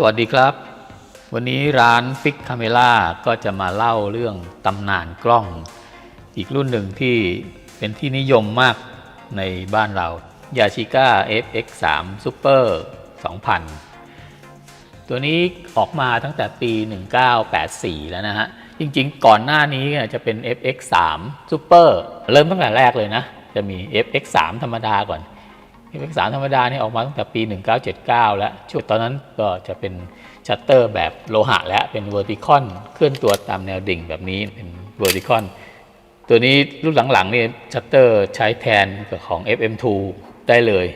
สวัสดีครับ วันนี้ร้านฟิกคาเมล่าก็จะมาเล่าเรื่องตำนานกล้อง อีกรุ่นหนึ่งที่เป็นที่นิยมมากในบ้านเรายาชิก้า FX3 Super 2000 ตัวนี้ออกมาตั้งแต่ปี 1984 แล้วนะฮะ จริงๆ ก่อนหน้านี้จะเป็น FX3 Super เริ่มตั้งแต่แรกเลยนะ จะมี FX3 ธรรมดาก่อน FX3 ธรรมดานี่ออกมาตั้งแต่ปี 1979 แล้วชุดตอนนั้นก็จะเป็นชัตเตอร์แบบโลหะและเป็น vertical เคลื่อนตัวตามแนวดิ่งแบบนี้เป็น vertical ตัวนี้รุ่นหลังๆนี่ชัตเตอร์ใช้แทนกับของ FM2 ได้เลย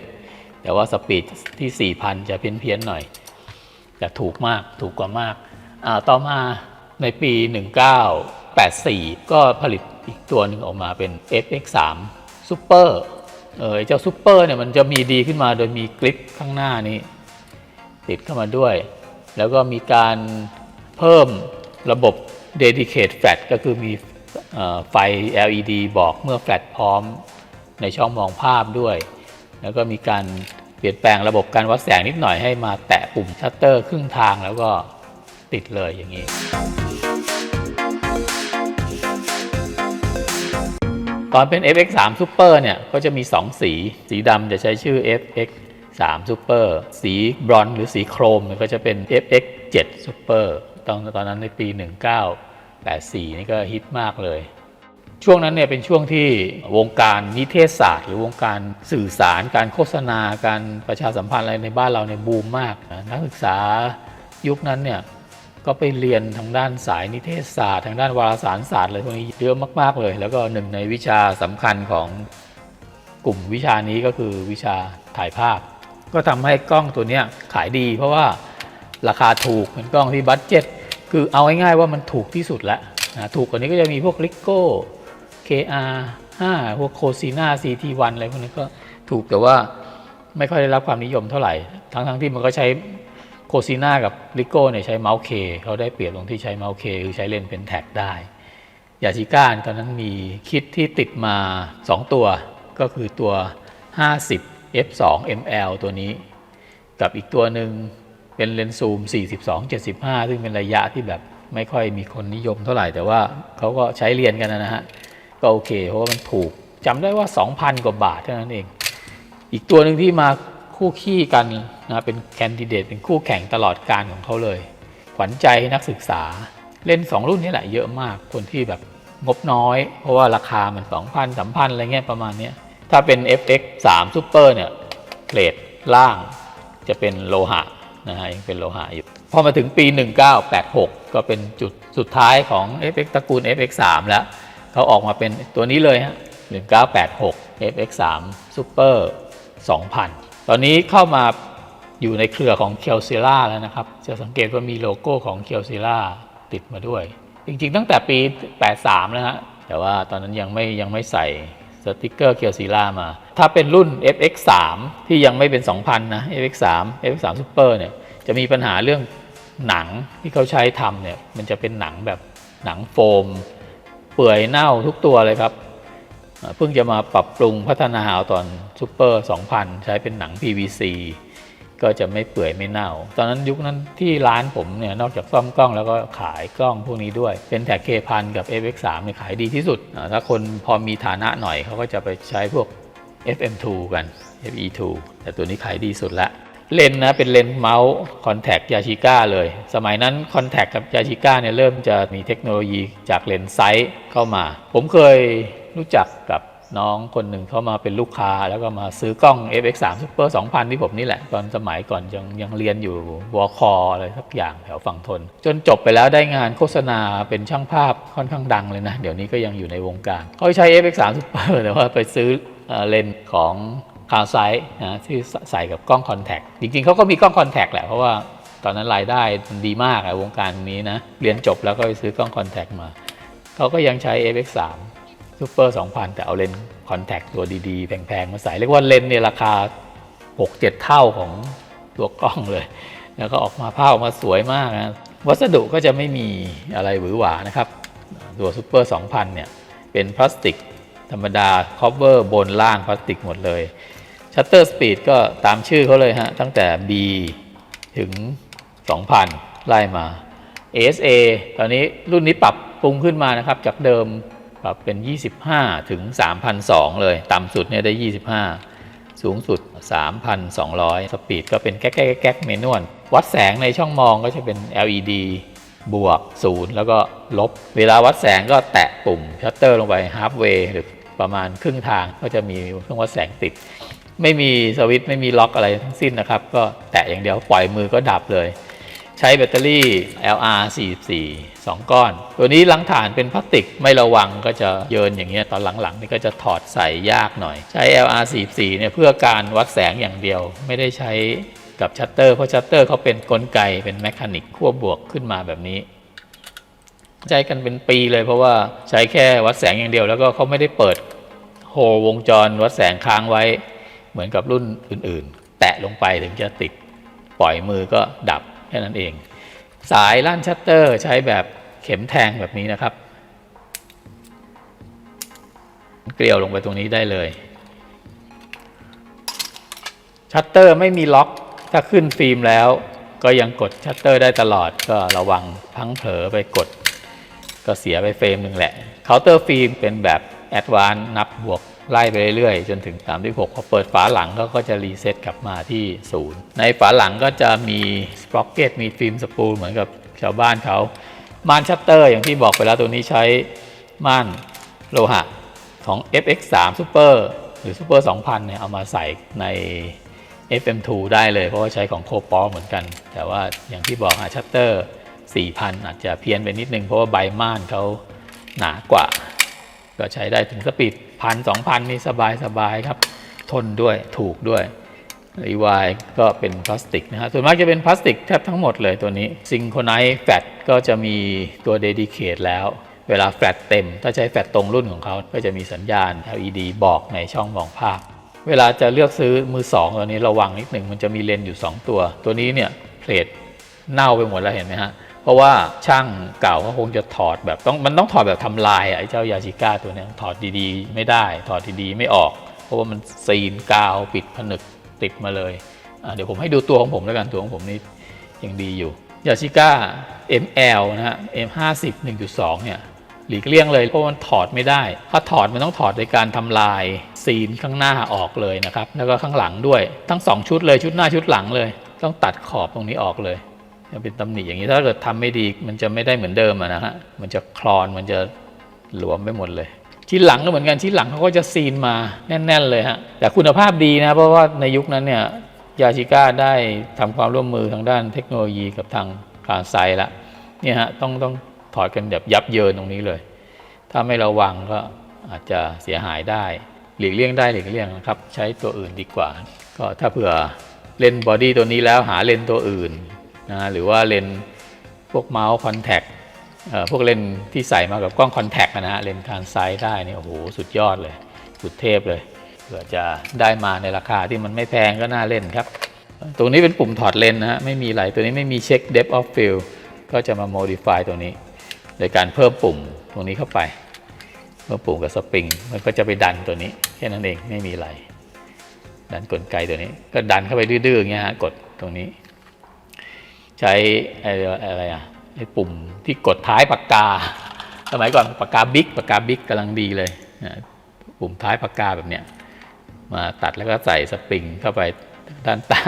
แต่ว่าสปีดที่ 4,000 จะเพี้ยนๆหน่อย แต่ถูกมากถูกกว่ามาก ต่อมา ในปี 1984 ก็ผลิตอีกตัวหนึ่งออกมาเป็น FX3 Super เออเจ้า Super เนี่ยมันจะมีดีขึ้นมาโดยมีกริปข้างหน้านี้ ติดเข้ามาด้วย แล้วก็มีการเพิ่มระบบ Dedicate Flash ก็คือมีออไฟ LED บอกเมื่อแฟลชพร้อมในช่องมองภาพด้วย แล้วก็มีการเปลี่ยนแปลงระบบการวัดแสงนิดหน่อยให้มาแตะปุ่มชัตเตอร์ครึ่งทางแล้วก็ติดเลยอย่างนี้ ตอนเป็น FX3 Super เนี่ยก็จะมี 2 สี สีดำจะใช้ชื่อ FX3 Super สีบรอนซ์หรือสีโครมก็จะเป็น FX7 Super ตอนตอนนั้นในปี 1984 นี่ก็ฮิตมากเลย ช่วงนั้นเนี่ยเป็นช่วงที่วงการนิเทศศาสตร์ หรือวงการสื่อสาร การโฆษณา การประชาสัมพันธ์อะไรในบ้านเราเนี่ยบูมมากนะนักศึกษายุคนั้นเนี่ย ก็ไปเรียนทางด้านสายนิเทศศาสตร์ทางด้านวารสารศาสตร์อะไรพวกนี้เยอะมากๆเลย แล้วก็หนึ่งในวิชาสำคัญของกลุ่มวิชานี้ก็คือวิชาถ่ายภาพ ก็ทำให้กล้องตัวนี้ขายดี เพราะว่าราคาถูกเป็นกล้องที่บัตเจ็ตคือเอาง่ายๆว่ามันถูกที่สุดแล้วนะถูกกว่านี้ก็จะมีพวกลิโก้ KR 5พวกโคซีนา CT1 อะไรพวกนี้ก็ถูกแต่ว่าไม่ค่อยได้รับความนิยมเท่าไหร่ ทั้งๆที่มันก็ใช้ โคซีนากับลิโก้เนี่ยใช้เมาส์เคเขาได้เปรียบตรงที่ใช้เมาส์เคคือใช้เลนเป็นแท็กได้ ยาชิก้าตอนนั้นมีคิดที่ติดมา 2 ตัวก็คือตัว 50 f2 ml ตัวนี้ กับอีกตัวหนึ่งเป็นเลนส์ซูม 42 75 ซึ่งเป็นระยะที่แบบไม่ค่อยมีคนนิยมเท่าไหร่ แต่ว่าเขาก็ใช้เรียนกันนะฮะ ก็โอเค เพราะว่ามันถูกจำได้ว่า 2,000 กว่าบาทเท่านั้นเอง อีกตัวหนึ่งที่มา คู่ขี้กันนะเป็นแคนดิเดตเป็นคู่แข่งตลอดการของเขาเลย ขวัญใจนักศึกษาเล่น 2 รุ่นนี้แหละเยอะมากคนที่แบบงบน้อย เพราะว่าราคามัน 2,000 3,000 อะไรเงี้ยประมาณนี้ถ้าเป็น FX 3 Super เนี่ยเกรดล่างจะเป็นโลหะนะฮะยังเป็นโลหะอยู่ พอมาถึงปี 1986 ก็เป็นจุดสุดท้ายของ FX ตระกูล FX 3แล้วเขาออกมาเป็นตัวนี้เลยฮะ1986 FX3 Super 2000 ตอนนี้เข้ามาอยู่ในเครือของ k e l s i l a แล้วนะครับ จะสังเกตว่ามีโลโก้ของ k e l s i l a ติดมาด้วย จริงๆ ตั้งแต่ปี 83แล้วฮะ แต่ว่าตอนนั้นยังไม่ยังไม่ใส่สติกเกอร์ k e l s i l a มา ถ้าเป็นรุ่น FX3 ที่ยังไม่เป็น 2000 นะ FX3 FX3 Super เนี่ยจะมีปัญหาเรื่องหนังที่เขาใช้ทำเนี่ยมันจะเป็นหนังแบบหนังโฟม เปื่อยเน่าทุกตัวเลยครับ เพิ่งจะมาปรับปรุงพัฒนาเอาตอนซูเปอร์ 2000 ใช้เป็นหนัง PVC ก็จะไม่เปื่อยไม่เน่า ตอนนั้นยุคนั้นที่ร้านผมเนี่ยนอกจากซ่อมกล้องแล้วก็ขายกล้องพวกนี้ด้วย เป็นแท็กเคพันกับ FX3 เนี่ยขายดีที่สุด ถ้าคนพอมีฐานะหน่อยเขาก็จะไปใช้พวก FM2 กัน FE2 แต่ตัวนี้ขายดีสุดละเลนนะเป็นเลนเมาส์คอนแทคยาชิก้าเลย สมัยนั้นคอนแทคกับยาชิก้าเนี่ยเริ่มจะมีเทคโนโลยีจากเลนไซส์เข้ามา ผมเคย รู้จักกับน้องคนหนึ่งเขามาเป็นลูกค้า แล้วก็มาซื้อกล้อง FX3 Super 2000 ที่ผมนี่แหละ ตอนสมัยก่อนยังยังเรียนอยู่วอคออะไรสักอย่างแถวฝั่งทน จนจบไปแล้วได้งานโฆษณาเป็นช่างภาพค่อนข้างดังเลยนะ เดี๋ยวนี้ก็ยังอยู่ในวงการเขาใช้ FX3 Super แต่ว่าไปซื้อเลนส์ของคาไซส์นะที่ใส่กับกล้องคอนแทคจริงๆเขาก็มีกล้องคอนแทคแหละเพราะว่าตอนนั้นรายได้มันดีมากอะวงการนี้นะ เรียนจบแล้วก็ไปซื้อกล้องคอนแทคมาเขาก็ยังใช้ FX3 Super 2000 แต่เอาเลนส์คอนแทคตัวดีๆ แพงๆ มาใส่ เรียกว่าเลนส์เนี่ยราคา 6-7 เท่าของตัวกล้องเลย แล้วก็ออกมาภาพออกมาสวยมากนะวัสดุก็จะไม่มีอะไรหวือหวานะครับ ตัวซูเปอร์2000 เนี่ย เป็นพลาสติกธรรมดาคอ v เวอร์บนล่างพลาสติกหมดเลยชัตเตอร์สปีดก็ตามชื่อเขาเลยฮะ ตั้งแต่ B ถึง 2,000 ไล่มา ASA ตอนนี้รุ่นนี้ปรับปรุงขึ้นมานะครับ จากเดิม ปรับเป็น 25 ถึง3,200เลย ต่ำสุดเนี่ยได้ 25 สูงสุด 3,200 สปีดก็เป็นแก๊กแก๊กแก๊กเมนวลวัดแสงในช่องมองก็จะเป็น LED บวก 0 แล้วก็ลบ เวลาวัดแสงก็แตะปุ่มชัตเตอร์ลงไป half way หรือประมาณครึ่งทางก็จะมีเครื่องวัดแสงติด ไม่มีสวิตช์ไม่มีล็อกอะไรทั้งสิ้นนะครับ ก็แตะอย่างเดียวปล่อยมือก็ดับเลย ใช้แบตเตอรี่ LR 44 2 ก้อน ตัวนี้หลังฐานเป็นพลาสติกไม่ระวังก็จะเยินอย่างเงี้ยตอนหลังๆนี่ก็จะถอดใส่ยากหน่อย ใช้ LR 44เนี่ยเพื่อการวัดแสงอย่างเดียว ไม่ได้ใช้กับชัตเตอร์เพราะชัตเตอร์เขาเป็นกลไกเป็นแมคานิกขั้วบวกขึ้นมาแบบนี้ใช้กันเป็นปีเลยเพราะว่าใช้แค่วัดแสงอย่างเดียว แล้วก็เขาไม่ได้เปิดโฮวงจรวัดแสงค้างไว้ เหมือนกับรุ่นอื่น ๆ แตะลงไปถึงจะติดปล่อยมือก็ดับ แค่นั้นเอง สายลั่นชัตเตอร์ใช้แบบเข็มแทงแบบนี้นะครับ เกลียวลงไปตรงนี้ได้เลย ชัตเตอร์ไม่มีล็อกถ้าขึ้นฟิล์มแล้วก็ยังกดชัตเตอร์ได้ตลอดก็ระวังพลังเผลอไปกด ก็เสียไปเฟรมหนึ่งแหละเคาน์เตอร์ฟิล์มเป็นแบบแอดวานนับบวก ไล่ไปเรื่อยๆ จนถึง 36พอเปิดฝาหลังก็จะรีเซ็ตกลับมาที่0ในฝาหลังก็จะมีสปร็อกเก็ตมีฟิล์มสปูลเหมือนกับชาวบ้านเขาม่านชัตเตอร์อย่างที่บอกไปแล้วตัวนี้ใช้ม่านโลหะของ FX3 Super หรือ Super 2000เนี่ยเอามาใส่ใน FM2 ได้เลยเพราะว่าใช้ของโคปอเหมือนกัน แต่ว่าอย่างที่บอกฮะชัตเตอร์ 4,000 อาจจะเพี้ยนไปนิดนึง เพราะว่าใบม่านเขาหนากว่า ก็ใช้ได้ถึงสปีด พันสองพันนี่สบายสบายครับ ทนด้วยถูกด้วยรีวายก็เป็นพลาสติกนะฮะส่วนมากจะเป็นพลาสติกแทบทั้งหมดเลยตัวนี้ซิงโครไนซ์แฟตก็จะมีตัวเดดิเคทแล้วเวลาแฟลตเต็ม ถ้าใช้แฟลตตรงรุ่นของเขาก็จะมีสัญญาณ LED บอกในช่องมองภาพ เวลาจะเลือกซื้อมือสองตัวนี้ระวังนิดหนึ่งมันจะมีเลนส์อยู่ 2 ตัว ตัวนี้เนี่ยเพลทเน่าไปหมดแล้วเห็นไหมฮะ เพราะว่าช่างเก่าเขาคงจะถอดแบบต้องมันต้องถอดแบบทำลายไอ้เจ้ายาชิก้าตัวนี้ถอดดีๆ ไม่ได้ ถอดดีๆไม่ออก เพราะว่ามันซีนกาวปิดผนึกติดมาเลยเดี๋ยวผมให้ดูตัวของผมแล้วกันตัวของผมนี่ยังดีอยู่ยาชิก้า ML นะฮะ M50 1.2 เนี่ยหลีกเลี่ยงเลยเพราะมันถอดไม่ได้ ถ้าถอดมันต้องถอดโดยการทำลายซีนข้างหน้าออกเลยนะครับ แล้วก็ข้างหลังด้วย ทั้ง 2 ชุดเลยชุดหน้าชุดหลังเลย ต้องตัดขอบตรงนี้ออกเลย เป็นตำหนิอย่างนี้ถ้าเกิดทำไม่ดีมันจะไม่ได้เหมือนเดิมนะฮะมันจะคลอนมันจะหลวมไปหมดเลย ชิ้นหลังก็เหมือนกันชิ้นหลังเขาก็จะซีนมาแน่น ๆ เลยฮะแต่คุณภาพดีนะเพราะว่าในยุคนั้นเนี่ยยาชิก้าได้ทำความร่วมมือทางด้านเทคโนโลยีกับทางการไซละเนี่ยฮะต้องต้องถอดกันแบบยับเยินตรงนี้เลย ถ้าไม่ระวังก็อาจจะเสียหายได้ หลีกเลี่ยงได้หลีกเลี่ยงนะครับ ใช้ตัวอื่นดีกว่า ก็ถ้าเผื่อเล่นบอดี้ตัวนี้แล้วหาเล่นตัวอื่น นะหรือว่าเลนพวกเมาส์คอนแทคพวกเลนที่ใส่มากับกล้องคอนแทคนะฮะเลนส์คานไซด์ได้นี่โอ้โหสุดยอดเลย สุดเทพเลยเผื่อจะได้มาในราคาที่มันไม่แพงก็น่าเล่นครับ ตรงนี้เป็นปุ่มถอดเลนนะฮะไม่มีอะไรตัวนี้ไม่มีเช็ค depth of field ก็จะมา modify ตัวนี้ โดยการเพิ่มปุ่มตรงนี้เข้าไปเพิ่มปุ่มกับสปริงมันก็จะไปดันตัวนี้แค่นั้นเองไม่มีอะไรดันกลไกตัวนี้ ก็ดันเข้าไปดื้อๆอย่างเงี้ยฮะกดตรงนี้ ใช้อะไรอะไรอะไอ้ปุ่มที่กดท้ายปากกา สมัยก่อนปากกาบิ๊กปากกาบิ๊กกำลังดีเลยปุ่มท้ายปากกาแบบเนี้ยมาตัดแล้วก็ใส่สปริงเข้าไปด้านใต้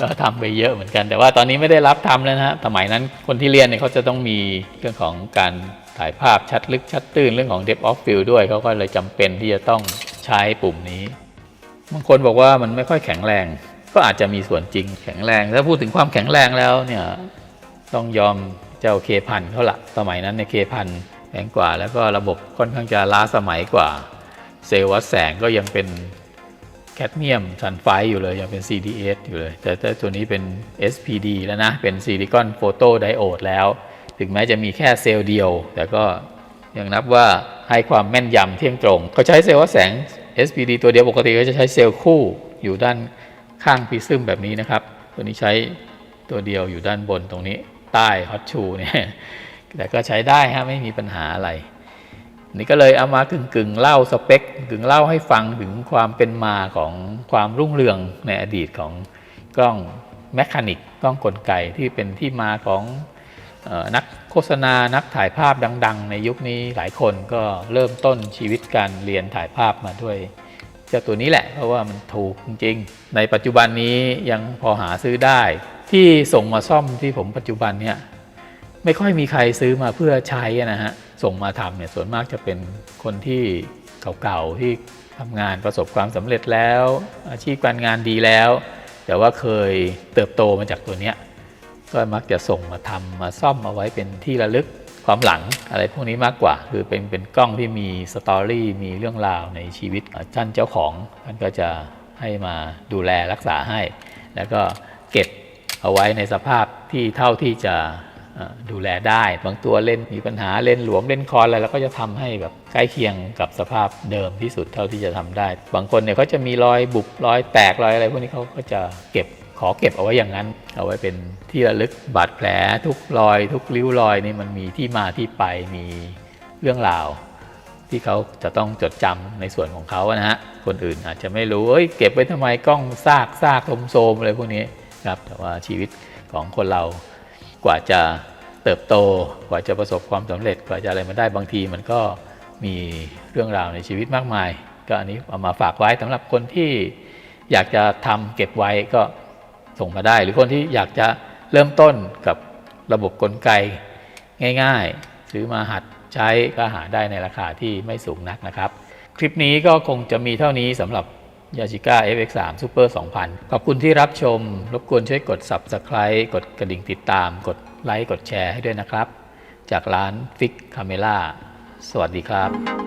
ก็ทำไปเยอะเหมือนกัน แต่ว่าตอนนี้ไม่ได้รับทำแล้วนะฮะสมัยนั้นคนที่เรียนเนี่ยเขาจะต้องมีเรื่องของการถ่ายภาพชัดลึกชัดตื้นเรื่องของ depth of field ด้วยเขาก็เลยจำเป็นที่จะต้องใช้ปุ่มนี้บางคนบอกว่ามันไม่ค่อยแข็งแรง ก็อาจจะมีส่วนจริงแข็งแรง ถ้าพูดถึงความแข็งแรงแล้วเนี่ยต้องยอมเจ้าเคพันเขาละสมัยนั้นในเคพันแข็งกว่า แล้วก็ระบบค่อนข้างจะล้าสมัยกว่า เซลล์วัดแสงก็ยังเป็นแคดเมียมซันไฟอยู่เลย ยังเป็น CDS อยู่เลย แต่แต่ตัวนี้เป็น SPD แล้วนะ เป็นซิลิคอนโฟโตไดโอดแล้ว ถึงแม้จะมีแค่เซลล์เดียว แต่ก็ยังนับว่าให้ความแม่นยำเที่ยงตรง เขาใช้เซลล์วัดแสง SPD ตัวเดียวปกติก็จะใช้เซลล์คู่อยู่ด้าน ข้างพิซึมแบบนี้นะครับ ตัวนี้ใช้ตัวเดียวอยู่ด้านบนตรงนี้ใต้ฮอตชูเนี่ยแต่ก็ใช้ได้ฮะไม่มีปัญหาอะไร นี่ก็เลยเอามากึ่งกึ่งๆเล่าสเปคกึ่งเล่าให้ฟังถึงความเป็นมาของความรุ่งเรืองในอดีตของกล้องแมคานิกกล้องกลไกที่เป็นที่มาของออนักโฆษณานักถ่ายภาพดัง ๆ ในยุคนี้หลายคนก็เริ่มต้นชีวิตการเรียนถ่ายภาพมาด้วย เจ้าตัวนี้แหละ เพราะว่ามันถูกจริงๆ ในปัจจุบันนี้ยังพอหาซื้อได้ ที่ส่งมาซ่อมที่ผมปัจจุบันเนี่ยไม่ค่อยมีใครซื้อมาเพื่อใช้นะฮะส่งมาทำเนี่ยส่วนมากจะเป็นคนที่เก่าๆที่ทำงานประสบความสำเร็จแล้ว อาชีพการงานดีแล้ว แต่ว่าเคยเติบโตมาจากตัวเนี้ยก็มักจะส่งมาทำมาซ่อมเอาไว้เป็นที่ระลึก ความหลังอะไรพวกนี้มากกว่า คือเป็นเป็นกล้องที่มีสตอรี่มีเรื่องราวในชีวิตท่านเจ้าของท่านก็จะให้มาดูแลรักษาให้ แล้วก็เก็บเอาไว้ในสภาพที่เท่าที่จะดูแลได้ บางตัวเล่นมีปัญหาเล่นหลวมเล่นคอนอะไรแล้วก็จะทำให้แบบใกล้เคียงกับสภาพเดิมที่สุดเท่าที่จะทำได้ บางคนเนี่ยเขาจะมีรอยบุบรอยแตกรอยอะไรพวกนี้เขาก็จะเก็บ ขอเก็บเอาไว้อย่างนั้น เอาไว้เป็นที่ระลึกบาดแผลทุกรอย ทุกริ้วรอยนี่มันมีที่มาที่ไปมีเรื่องราว ที่เขาจะต้องจดจำในส่วนของเขาอะนะฮะคนอื่นอาจจะไม่รู้เอ้ยเก็บไว้ทำไมกล้องซากซากโทมโซมอะไรพวกนี้ครับแต่ว่าชีวิตของคนเรากว่าจะเติบโตกว่าจะประสบความสำเร็จกว่าจะอะไรมาได้บางทีมันก็มีเรื่องราวในชีวิตมากมาย ก็อันนี้เอามาฝากไว้สำหรับคนที่อยากจะทำเก็บไว้ก็ ส่งมาได้ หรือคนที่อยากจะเริ่มต้นกับระบบกลไกง่าย ๆ ซื้อมาหัดใช้ก็หาได้ในราคาที่ไม่สูงนักนะครับ คลิปนี้ก็คงจะมีเท่านี้สำหรับ Yashica FX3 Super 2000 ขอบคุณที่รับชม รบกวนช่วยกด Subscribe กดกระดิ่งติดตาม กดไลค์ กดแชร์ให้ด้วยนะครับ จากร้าน Fix Camera สวัสดีครับ